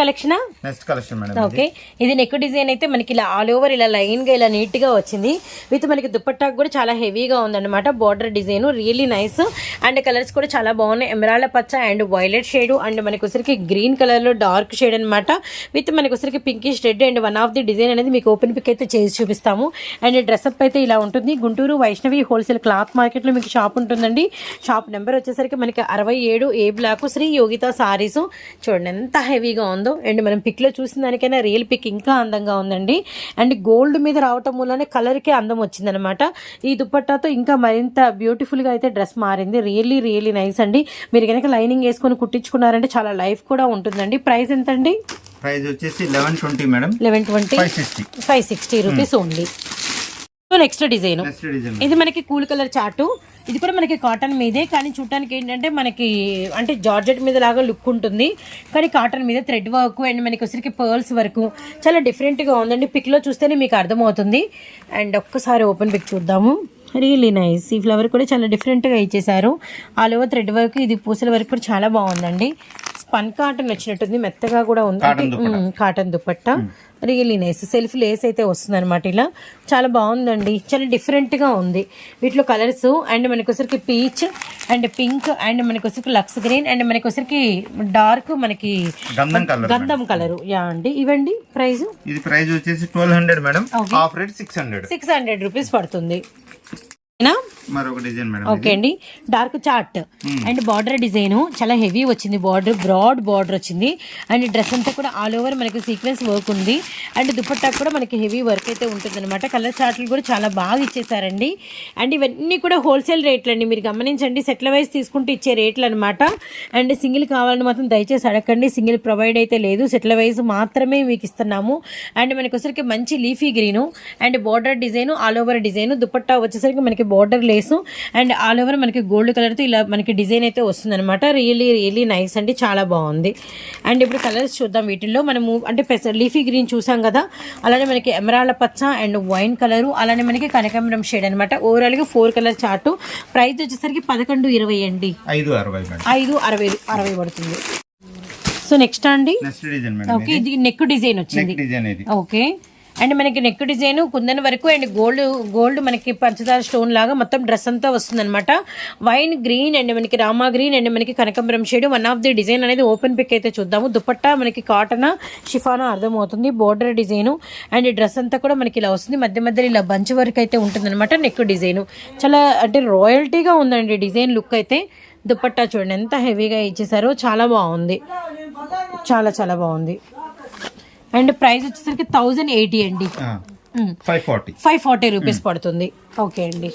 Collection next collection madam okay ఇది. నెక్ డిజైన్ అయితే మనకి ఇలా ఆల్ ఓవర్ ఇలా లైన్గా ఇలా నీట్గా వచ్చింది. విత్ మనకి దుపట్టాకు కూడా చాలా హెవీగా ఉందన్నమాట. Border design really nice and colours కూడా చాలా బాగున్నాయి. ఎమరాళ్ళ పచ్చ అండ్ వైలెట్ షేడ్ అండ్ మనకి వచ్చరికి గ్రీన్ కలర్లో డార్క్ షేడ్ అనమాట విత్ మనకి వచ్చరికి pinkish red and one of the design అనేది మీకు ఓపెన్ పిక్ అయితే చేసి చూపిస్తాము. అండ్ డ్రెస్అప్ అయితే ఇలా ఉంటుంది. గుంటూరు వైష్ణవి హోల్సేల్ క్లాత్ మార్కెట్లో మీకు షాప్ ఉంటుందండి. షాప్ నెంబర్ వచ్చేసరికి మనకి అరవై ఏడు ఏ బ్లాక్ శ్రీ యోగిత సారీస్ చూడండి ఎంత హెవీగా ఉందో. అండ్ మనం పిక్లో చూసిన దానికైనా రియల్ పిక్ ఇంకా అందంగా ఉందండి. అండ్ గోల్డ్ మీద రావటం వల్లనే కలర్ కే అందం వచ్చిందనమాట ఈ దుపట్టాతో ఇంకా మరింత బ్యూటిఫుల్గా అయితే డ్రెస్ మారింది. రియల్లీ రియల్లీ నైస్ అండి. మీరు కనుక లైనింగ్ వేసుకొని కుట్టించుకున్నారంటే చాలా లైఫ్ కూడా ఉంటుందండి. ప్రైస్ ఎంత అండి ప్రైస్ వచ్చేసి eleven twenty madam eleven twenty five sixty rupees only so next design ఇది మనకి కూల్ కలర్ చార్టు ఇది కూడా మనకి కాటన్ మీదే కానీ చూడటానికి ఏంటంటే మనకి అంటే జార్జెట్ మీద లాగా లుక్ ఉంటుంది. కానీ కాటన్ మీద థ్రెడ్ వర్క్ అండ్ మనకి వచ్చరికి పర్ల్స్ వరకు చాలా డిఫరెంట్గా ఉందండి. పిక్లో చూస్తేనే మీకు అర్థమవుతుంది. అండ్ ఒక్కసారి ఓపెన్ పిక్ చూద్దాము. రియలీ నైస్ ఈ ఫ్లవర్ కూడా చాలా డిఫరెంట్గా ఇచ్చేసారు ఆల్ ఓవర్ థ్రెడ్ వర్క్ ఇది పూసల వర్క్ కూడా చాలా బాగుందండి. స్పన్ కాటన్ వచ్చినట్టుంది మెత్తగా కూడా ఉంది. Cotton dupatta really nice self lace అయితే వస్తుంది అనమాట ఇలా. చాలా బాగుందండి. చాలా డిఫరెంట్గా ఉంది. వీటిలో కలర్స్ అండ్ మనకి వచ్చరికి పీచ్ అండ్ పింక్ అండ్ మనకి వచ్చరికి లక్స్ గ్రీన్ అండ్ మనకి వచ్చరికి డార్క్ మనకి గంధం కలర్ యా అండి. ఇవండి ప్రైస్? ఇది ప్రైస్ వచ్చేసి twelve hundred madam. Rate six hundred six hundred rupees పడుతుంది. ఓకే అండి. Dark chart. And border design చాలా హెవీ వచ్చింది. బార్డర్ బ్రాడ్ బార్డర్ వచ్చింది. అండ్ డ్రెస్ అంతా కూడా ఆల్ ఓవర్ మనకి సీక్వెన్స్ వర్క్ ఉంది. అండ్ దుపట్టా కూడా మనకి హెవీ వర్క్ అయితే ఉంటుంది అనమాట కలర్ చార్ట్లు కూడా చాలా బాగా ఇచ్చేసారండి. అండ్ ఇవన్నీ కూడా హోల్సేల్ రేట్లు అండి. మీరు గమనించండి సెట్ల వైజ్ తీసుకుంటే ఇచ్చే రేట్లు అనమాట అండ్ సింగిల్ కావాలని మాత్రం దయచేసి అడగండి. సింగిల్ ప్రొవైడ్ అయితే లేదు. సెట్ల వైజ్ మాత్రమే మీకు ఇస్తున్నాము. అండ్ మనకి వచ్చరికి మంచి leafy green. And border design all over design. Dupatta వచ్చేసరికి మనకి border lace and all over మనకి గోల్డ్ కలర్తో ఇలా మనకి డిజైన్ అయితే వస్తుంది అనమాట రియల్లీ రియల్లీ నైస్ అండి. చాలా బాగుంది. అండ్ ఇప్పుడు కలర్స్ చూద్దాం. వీటిల్లో మనము అంటే లీఫీ గ్రీన్ చూసాం కదా. అలానే మనకి ఎమరాళ్ళ పచ్చ అండ్ వైన్ కలరు అలానే మనకి కనకాంబరం షేడ్ అనమాట ఓవరాల్గా ఫోర్ కలర్ చార్టు ప్రైస్ వచ్చేసరికి పదకొండు ఇరవై అండి. ఐదు అరవై ఐదు అరవై అరవై పడుతుంది. సో నెక్స్ట్ అండి? నెక్స్ట్ డిజైన్ మేడం ఓకే ఇది. నెక్ డిజైన్ వచ్చింది. ఓకే అండ్ మనకి నెక్ డిజైన్ కుందన వరకు అండ్ గోల్డ్ గోల్డ్ మనకి పంచదార స్టోన్ లాగా మొత్తం డ్రెస్ అంతా వస్తుందనమాట వైన్ గ్రీన్ అండ్ మనకి రామా గ్రీన్ అండ్ మనకి కనకంబరం shade. One of the design అనేది ఓపెన్ పిక్ అయితే చూద్దాము. దుపట్టా మనకి కాటన్ షిఫానా అర్థమవుతుంది. బోర్డర్ డిజైన్ అండ్ డ్రెస్ అంతా కూడా మనకి ఇలా వస్తుంది. మధ్య మధ్యలో ఇలా బంచ్ వర్క్ అయితే ఉంటుందన్నమాట నెక్ డిజైన్. చాలా అంటే రాయల్టీగా ఉందండి డిజైన్ లుక్ అయితే. దుపట్టా చూడండి ఎంత హెవీగా ఇచ్చేసారో. చాలా బాగుంది. చాలా చాలా బాగుంది. అండ్ ప్రైస్ వచ్చేసరికి థౌజండ్ ఎయిటీ అండి. Five forty. Five forty rupees పడుతుంది. ఓకే అండి.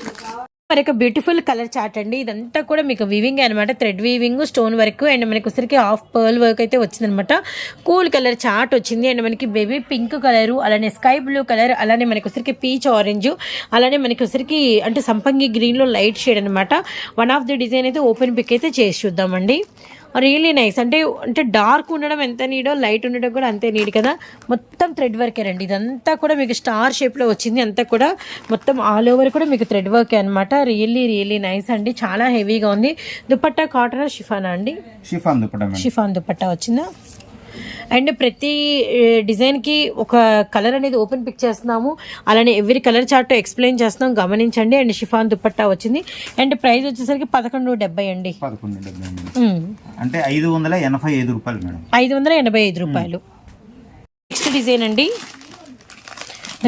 మరి ఒక బ్యూటిఫుల్ కలర్ చార్ట్ అండి. ఇదంతా కూడా మీకు వివింగ్ అనమాట thread weaving stone work and మనకి వచ్చరికి హాఫ్ పర్ల్ వర్క్ అయితే వచ్చిందనమాట కూల్ కలర్ చార్ట్ వచ్చింది. అండ్ మనకి బేబీ పింక్ కలర్ అలానే స్కై బ్లూ కలర్ అలానే మనకి వచ్చరికి పీచ్ ఆరెంజ్ అలానే మనకి వచ్చరికి అంటే సంపంగి గ్రీన్లో లైట్ షేడ్ అనమాట వన్ ఆఫ్ ది డిజైన్ అయితే ఓపెన్ పిక్ అయితే చేసి చూద్దామండి. రియలీ నైస్ అంటే అంటే డార్క్ ఉండడం ఎంత నీడో లైట్ ఉండడం కూడా అంతే నీడ్ కదా. మొత్తం థ్రెడ్ వర్కే రండి. ఇదంతా కూడా మీకు స్టార్ షేప్లో వచ్చింది. అంతా కూడా మొత్తం ఆల్ ఓవర్ కూడా మీకు థ్రెడ్ వర్కే అనమాట రియల్లీ రియల్లీ నైస్ అండి. చాలా హెవీగా ఉంది. దుపట్టా కాటన్ షిఫానా అండి? Chiffon dupatta madam. Chiffon dupatta వచ్చిందా? అండ్ ప్రతి డిజైన్కి ఒక కలర్ అనేది ఓపెన్ పిక్ చేస్తున్నాము. అలానే ఎవ్రీ కలర్ చార్ట్ ఎక్స్ప్లెయిన్ చేస్తున్నాం. గమనించండి. అండ్ షిఫాన్ దుపట్టా వచ్చింది. అండ్ ప్రైస్ వచ్చేసరికి పదకొండు డెబ్బై అండి. అంటే ఐదు వందల ఎనభై ఐదు రూపాయలు మేడం. ఐదు వందల ఎనభై ఐదు రూపాయలు. నెక్స్ట్ డిజైన్ అండి.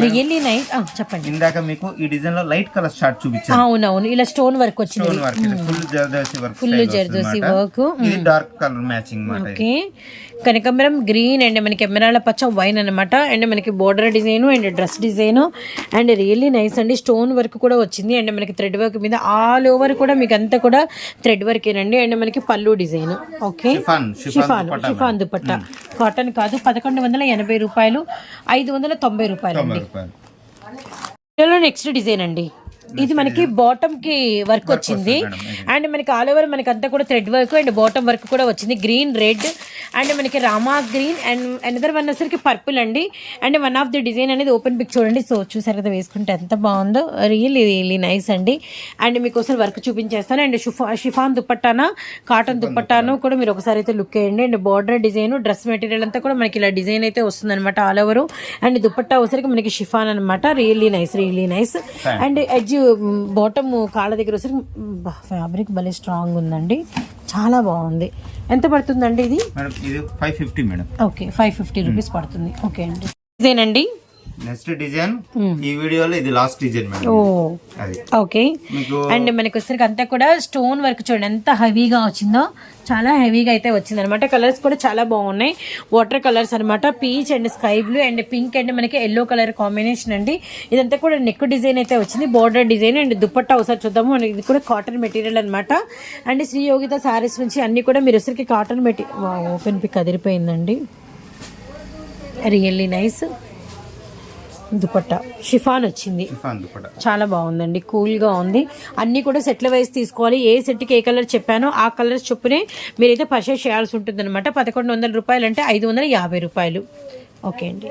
రియల్లీ నైస్ చెప్పండి. ఇందాక మీకు ఈ డిజైన్లో లైట్ కలర్ షార్ట్ చూపించాను. అవునవును. ఇలా స్టోన్ వర్క్ వచ్చింది. Stone work full zardozi work full zardozi work. ఇది డార్క్ కలర్ మ్యాచింగ్ మాట. ఓకే. కనకాంబరం గ్రీన్ అండ్ మనకి ఎమరాల పచ్చ వైన్ అనమాట అండ్ మనకి border design and dress design. And really nice అండి. స్టోన్ వర్క్ కూడా వచ్చింది. అండ్ మనకి థ్రెడ్ వర్క్ మీద ఆల్ ఓవర్ కూడా మీకు అంతా కూడా థ్రెడ్ వర్కేనండి అండ్ మనకి పళ్ళు design. Okay? Chiffon chiffon dupatta cotton కాదు పదకొండు వందల ఎనభై రూపాయలు ఐదు వందల తొంభై రూపాయలు. అండి నెక్స్ట్ డిజైన్ అండి. ఇది మనకి బాటమ్కి వర్క్ వచ్చింది. అండ్ మనకి ఆల్ ఓవర్ మనకి అంతా కూడా thread work and bottom work కూడా వచ్చింది. గ్రీన్ రెడ్ అండ్ మనకి rama green and another one వచ్చేసరికి పర్పుల్ అండి. And one of the design అనేది ఓపెన్ పిక్ చూడండి. సో చూసారు కదా వేసుకుంటే ఎంత బాగుందో. రియల్లీ రియల్లీ నైస్ అండి. అండ్ మీకు ఒకసారి వర్క్ చూపించేస్తాను. అండ్ షిఫా షిఫాన్ దుపట్టానా కాటన్ దుపట్టాను కూడా మీరు ఒకసారి అయితే లుక్ వేయండి and border design dress material అంతా కూడా మనకి ఇలా డిజైన్ అయితే వస్తుంది అనమాట ఆల్ ఓవర్ అండ్ దుపట్టా వచ్చరికి మనకి షిఫాన్ అనమాట really nice really nice and edge bottom కాళ్ళ దగ్గర వచ్చరికి ఫ్యాబ్రిక్ భలే స్ట్రాంగ్ ఉందండి. చాలా బాగుంది. ఎంత పడుతుందండి ఇది? Five fifty madam. Okay five fifty rupees పడుతుంది. ఓకే అండి. ఇదేనండి నెక్స్ట్ డిజైన్ ఈ వీడియోలో ఇది last design madam okay and మనకి వచ్చరికి అంతా కూడా స్టోన్ వర్క్ చూడండి. ఎంత హెవీగా వచ్చిందో చాలా హెవీగా అయితే వచ్చింది అనమాట కలర్స్ కూడా చాలా బాగున్నాయి. వాటర్ కలర్స్ అనమాట peach and sky blue and pink and మనకి ఎల్లో కలర్ కాంబినేషన్ అండి. ఇదంతా కూడా నెక్ డిజైన్ అయితే వచ్చింది. బార్డర్ డిజైన్ అండ్ దుపట్టా ఒకసారి చూద్దాము. మనకి ఇది కూడా కాటన్ మెటీరియల్ అనమాట అండ్ శ్రీ యోగిత సారీస్ నుంచి అన్ని కూడా మీరు వచ్చరికి cotton material open pick అదిరిపోయిందండి. Really nice dupatta. Chiffon వచ్చింది. చాలా బాగుందండి. కూల్గా ఉంది. అన్నీ కూడా సెట్ల వైజ్ తీసుకోవాలి. ఏ సెట్కి ఏ కలర్ చెప్పానో ఆ కలర్స్ చొప్పునే మీరైతే పర్చేస్ చేయాల్సి ఉంటుంది అనమాట పదకొండు వందల రూపాయలు అంటే ఐదు వందల యాభై రూపాయలు. ఓకే అండి.